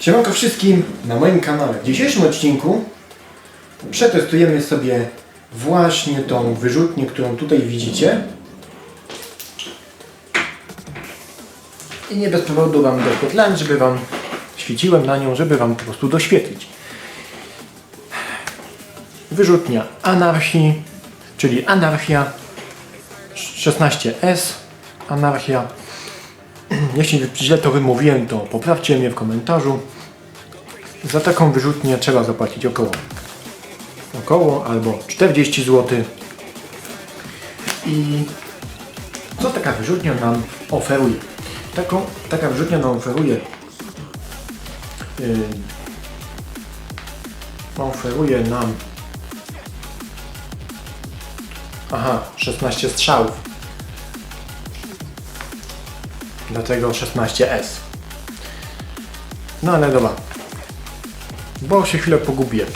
Siemanko wszystkim na moim kanale. W dzisiejszym odcinku przetestujemy sobie właśnie tą wyrzutnię, którą tutaj widzicie. I nie bez powodu Wam doświetlałem, żeby Wam świeciłem na nią, żeby Wam po prostu doświetlić. Wyrzutnia anarchii, czyli anarchia 16S, anarchia jeśli źle to wymówiłem, to poprawcie mnie w komentarzu. Za taką wyrzutnię trzeba zapłacić około około albo 40 zł. I co taka wyrzutnia nam oferuje? Taką, taka wyrzutnia nam oferuje yy, oferuje nam aha, 16 strzałów dlatego 16S. No ale dobra, bo się chwilę pogubię.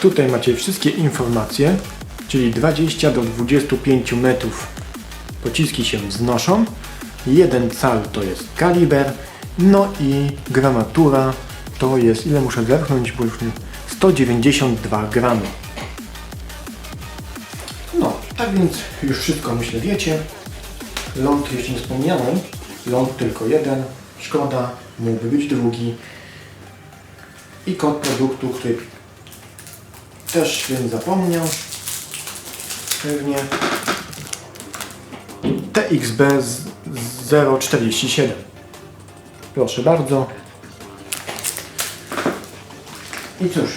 Tutaj macie wszystkie informacje, czyli 20 do 25 metrów pociski się wznoszą, 1 cal to jest kaliber, no i gramatura to jest, ile muszę zerknąć, bo już nie, 192 gramy. No, tak więc już wszystko myślę wiecie. Ląd jeszcze nie wspomniałem. Ląd tylko jeden. Szkoda, mógłby być drugi. I kod produktu, który też święt zapomniał. Pewnie. TXB z- 047. Proszę bardzo. I cóż,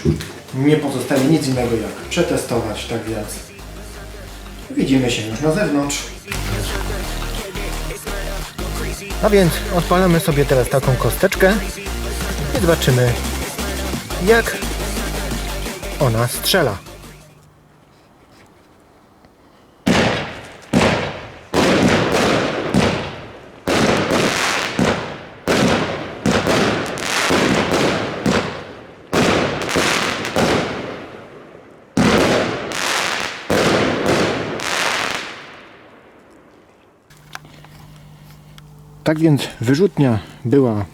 nie pozostaje nic innego jak przetestować, tak więc widzimy się już na zewnątrz. A więc odpalamy sobie teraz taką kosteczkę i zobaczymy jak ona strzela. Tak więc wyrzutnia była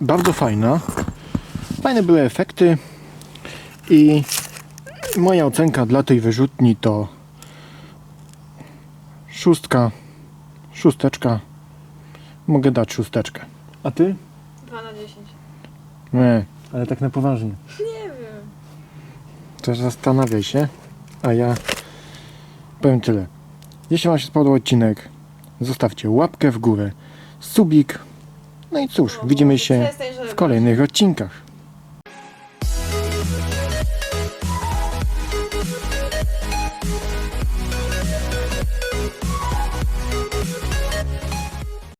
bardzo fajna. Fajne były efekty i moja ocenka dla tej wyrzutni to szóstka, szósteczka. Mogę dać szósteczkę. A ty? 2 na 10. Nie, ale tak na poważnie. Nie wiem. To zastanawiaj się, a ja powiem tyle. Jeśli Wam się spodobał odcinek, zostawcie łapkę w górę, subik. No i cóż, widzimy się w kolejnych odcinkach.